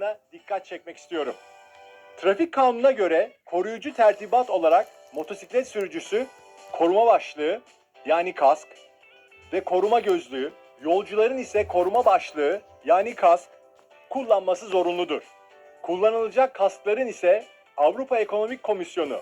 kurallarına dikkat çekmek istiyorum. Trafik kanununa göre koruyucu tertibat olarak motosiklet sürücüsü koruma başlığı yani kask ve koruma gözlüğü, yolcuların ise koruma başlığı yani kask kullanması zorunludur. Kullanılacak kaskların ise Avrupa Ekonomik Komisyonu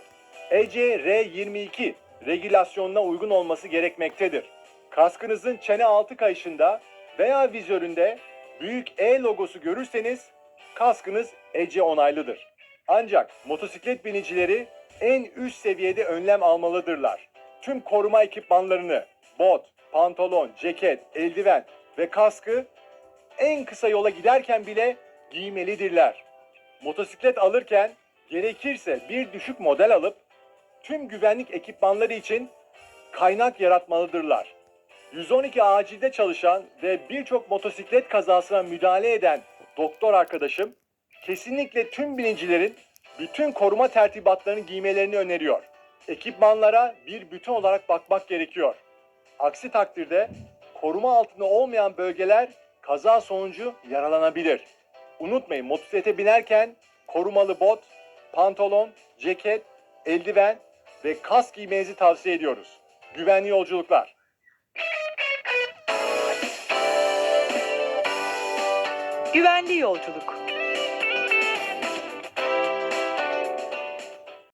E ECR22 regülasyonuna uygun olması gerekmektedir. Kaskınızın çene altı kayışında veya vizöründe büyük E logosu görürseniz kaskınız EC onaylıdır. Ancak motosiklet binicileri en üst seviyede önlem almalıdırlar. Tüm koruma ekipmanlarını, bot, pantolon, ceket, eldiven ve kaskı en kısa yola giderken bile giymelidirler. Motosiklet alırken gerekirse bir düşük model alıp tüm güvenlik ekipmanları için kaynak yaratmalıdırlar. 112 acilde çalışan ve birçok motosiklet kazasına müdahale eden doktor arkadaşım kesinlikle tüm binicilerin bütün koruma tertibatlarını giymelerini öneriyor. Ekipmanlara bir bütün olarak bakmak gerekiyor. Aksi takdirde koruma altında olmayan bölgeler kaza sonucu yaralanabilir. Unutmayın motosiklete binerken korumalı bot, pantolon, ceket, eldiven ve kask giymenizi tavsiye ediyoruz. Güvenli yolculuklar. Güvenli yolculuk.